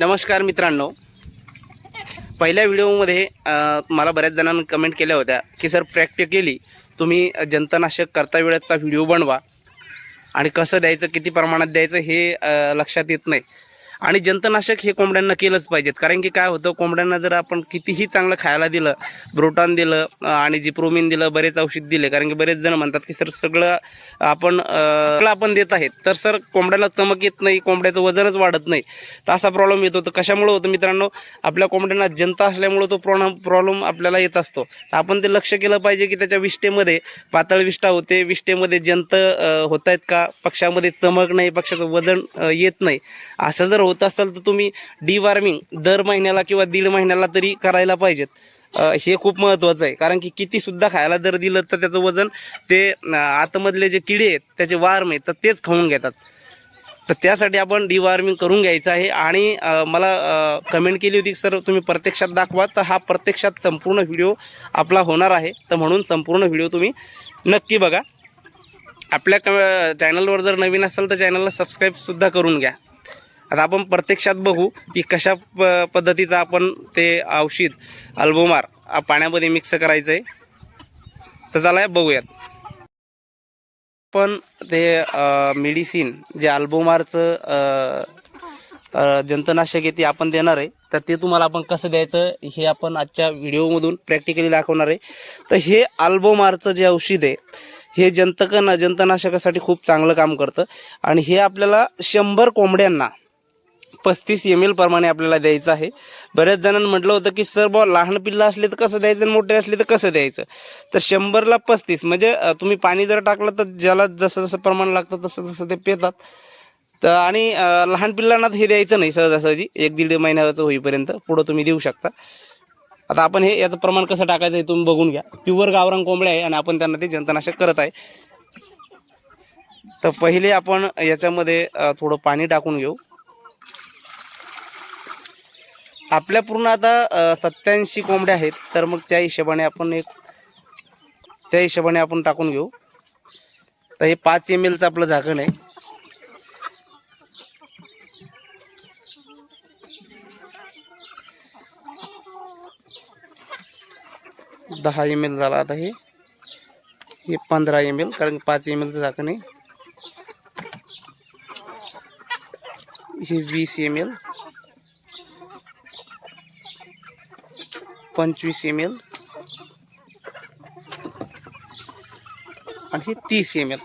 नमस्कार मित्रांनो. पहिल्या व्हिडिओमध्ये मला बऱ्याच जणांनी कमेंट केल्या होत्या की सर प्रॅक्टिकली तुम्ही जंतनाशक करता वेळेचा व्हिडिओ बनवा आणि कसं द्यायचं किती प्रमाणात द्यायचं हे लक्षात येत नाही. आणि जंतनाशक हे कोंबड्यांना केलंच पाहिजेत. कारण की काय होतं कोंबड्यांना जर आपण कितीही चांगलं खायला दिलं ब्रोटॉन दिलं आणि आणि जिप्रोमिन दिलं बरेच औषध दिले कारण की बरेच जण म्हणतात की सर सगळं आपण सगळं आपण देत आहेत. तर सर कोंबड्याला चमक येत नाही कोंबड्याचं वजनच वाढत नाही. तर असा प्रॉब्लेम येतो. तर कशामुळे होतं मित्रांनो आपल्या कोंबड्यांना जंत असल्यामुळं तो प्रॉ प्रॉब्लेम आपल्याला येत असतो. तर आपण ते लक्ष केलं पाहिजे की त्याच्या विष्टेमध्ये पातळ विष्ठा होते. विष्टेमध्ये जंत होत आहेत का? पक्षामध्ये चमक नाही पक्षाचं वजन येत नाही. असं जर होत असेल तर तुम्ही डिवॉर्मिंग दर महिन्याला किंवा दीड महिन्याला तरी करायला पाहिजेत. हे खूप महत्त्वाचं आहे. कारण की कितीसुद्धा खायला जर दिलं तर त्याचं वजन ते आतमधले जे किडे आहेत त्याचे वार्म आहेत तर तेच खाऊन घेतात. तर त्यासाठी आपण डिवॉर्मिंग करून घ्यायचं आहे. आणि मला कमेंट केली होती सर तुम्ही प्रत्यक्षात दाखवा. तर हा प्रत्यक्षात संपूर्ण व्हिडिओ आपला होणार आहे. तर म्हणून संपूर्ण व्हिडिओ तुम्ही नक्की बघा. आपल्या क चॅनलवर जर नवीन असाल तर चॅनलला सबस्क्राईबसुद्धा करून घ्या. आता आपण प्रत्यक्षात बघू की कशा प पद्धतीचं आपण ते औषध अल्बोमार पाण्यामध्ये मिक्स करायचं आहे तर चला बघूयात. पण ते मेडिसिन जे अल्बोमारचं जंतनाशक आहे ते आपण देणार आहे. तर ते तुम्हाला आपण कसं द्यायचं हे आपण आजच्या व्हिडिओमधून प्रॅक्टिकली दाखवणार आहे. तर हे अल्बोमारचं जे औषध आहे हे जंतक जंतनाशकासाठी खूप चांगलं काम करतं. आणि हे आपल्याला शंभर कोंबड्यांना पस्तीस एम एल प्रमाणे आपल्याला द्यायचं आहे. बऱ्याच जणांनी म्हटलं होतं की सर बुवा लहान पिल्लं असले तर कसं द्यायचं आणि मोठे असले तर कसं द्यायचं? तर शंभरला पस्तीस. म्हणजे तुम्ही पाणी जर टाकलं तर ज्याला जसं जसं प्रमाण लागतं तसं तसं ते पितात. तर आणि लहान पिल्लांना हे द्यायचं नाही सहजासहजी. एक दीड महिन्याचं होईपर्यंत पुढं तुम्ही देऊ शकता. आता आपण हे याचं प्रमाण कसं टाकायचं हे तुम्ही बघून घ्या. प्युअर गावरान कोंबड्या आहे आणि आपण त्यांना ते जंतनाशक करत आहे. तर पहिले आपण याच्यामध्ये थोडं पाणी टाकून घेऊ. आपल्या पूर्ण आता सत्याऐंशी कोंबड्या आहेत तर मग त्या हिशोबाने आपण एक त्या हिशोबाने आपण टाकून घेऊ. तर हे पाच एम एलचं आपलं झाकण आहे. दहा एम एल झाला आता हे. हे पंधरा एम एल कारण पाच एम एलचं झाकण आहे. हे वीस एम एल पंचवीस एम एल आणि हे तीस एम एल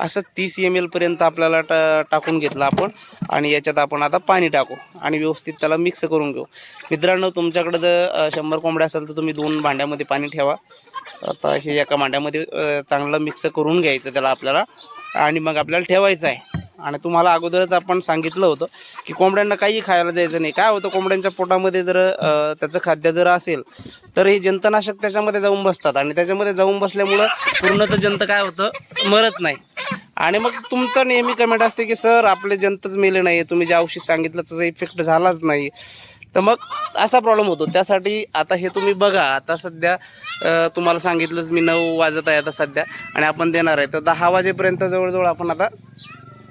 असं तीस एम एलपर्यंत आपल्याला टा टाकून घेतलं आपण. आणि याच्यात आपण आता पाणी टाकू. आणि व्यवस्थित त्याला मिक्स करून घेऊ. मित्रांनो तुमच्याकडं जर शंभर कोंबड्या असेल तर तुम्ही दोन भांड्यामध्ये पाणी ठेवा. आता हे एका भांड्यामध्ये चांगलं मिक्स करून घ्यायचं त्याला आपल्याला. आणि मग आपल्याला ठेवायचं आहे. आणि तुम्हाला अगोदरच आपण सांगितलं होतं की कोंबड्यांना काही खायला द्यायचं नाही. काय होतं कोंबड्यांच्या पोटामध्ये जर त्याचं खाद्य जर असेल तर हे जंतनाशक त्याच्यामध्ये जाऊन बसतात. आणि त्याच्यामध्ये जाऊन बसल्यामुळं पूर्ण तर जंत काय होतं मरत नाही. आणि मग तुमचं नेहमी कमेंट असते की सर आपले जंतच मेले नाही तुम्ही जे औषध सांगितलं त्याचा इफेक्ट झालाच नाही. तर मग असा प्रॉब्लेम होतो. त्यासाठी आता हे तुम्ही बघा. आता सध्या तुम्हाला सांगितलंच मी नऊ वाजत आहे आता सध्या. आणि आपण देणार आहे. तर दहा वाजेपर्यंत जवळजवळ आपण आता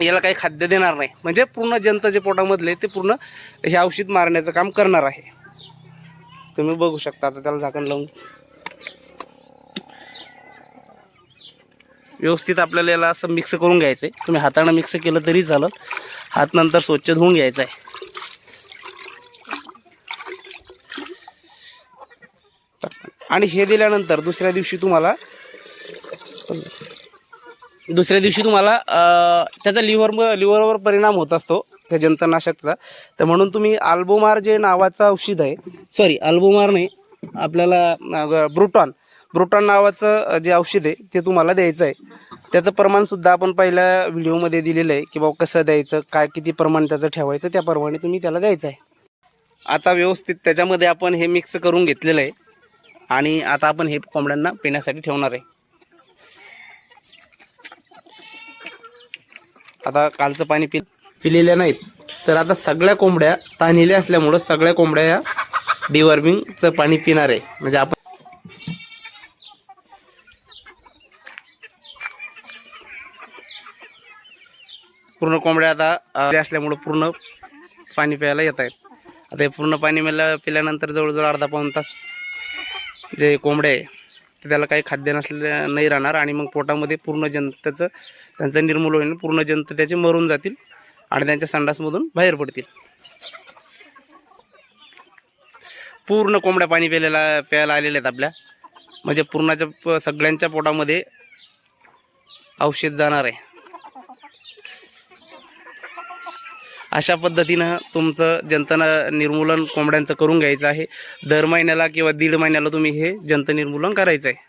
याला काही खाद्य देणार नाही. म्हणजे पूर्ण जंत जे पोटामधले ते पूर्ण हे औषध मारण्याचं काम करणार आहे. तुम्ही बघू शकता आता त्याला झाकण लावून. व्यवस्थित आपल्याला याला असं मिक्स करून घ्यायचं आहे तुम्ही हातानं मिक्स केलं तरी चालेल. हात नंतर स्वच्छ धुवून घ्यायचा आहे आणि हे दिल्यानंतर दुसऱ्या दिवशी तुम्हाला दुसऱ्या दिवशी तुम्हाला त्याचा लिव्हर लिव्हरवर परिणाम होत असतो त्या जंतनाशकचा. तर म्हणून तुम्ही अल्बोमार जे नावाचं औषध आहे सॉरी अल्बोमार नाही आपल्याला ब्रुटॉन ब्रुटॉन नावाचं जे औषध आहे ते तुम्हाला द्यायचं आहे. त्याचं प्रमाणसुद्धा आपण पहिल्या व्हिडिओमध्ये दिलेलं आहे की बाबा कसं द्यायचं काय किती प्रमाण त्याचं ठेवायचं त्याप्रमाणे तुम्ही त्याला द्यायचं आहे. आता व्यवस्थित त्याच्यामध्ये आपण हे मिक्स करून घेतलेलं आहे. आणि आता आपण हे कोंबड्यांना पिण्यासाठी ठेवणार आहे. आता कालचं पाणी पि पिलेल्या नाहीत. तर आता सगळ्या कोंबड्या ताणलेल्या असल्यामुळं सगळ्या कोंबड्या या डिवॉर्मिंगचं पाणी पिणार आहे. म्हणजे आपण पूर्ण कोंबड्या आता असल्यामुळं पूर्ण पाणी प्यायला येत आहेत. आता हे पूर्ण पाणी मेला पिल्यानंतर जवळजवळ अर्धा पाऊण तास जे कोंबडे तर त्याला काही खाद्य नसल्या नाही राहणार आणि मग पोटामध्ये पूर्ण जनतेचं त्यांचं निर्मूलन होईल पूर्ण जंत त्याचे मरून जातील आणि त्यांच्या संडासमधून बाहेर पडतील. पूर्ण कोंबड्या पाणी प्यायला प्यायला आलेल्या आहेत आपल्या. म्हणजे पूर्णाच्या सगळ्यांच्या पोटामध्ये औषध जाणार आहे. अशा पद्धतीनं तुमचं जंतन निर्मूलन कोंबड्यांचं करून घ्यायचं आहे. दर महिन्याला किंवा दीड महिन्याला तुम्ही हे जंत निर्मूलन करायचं आहे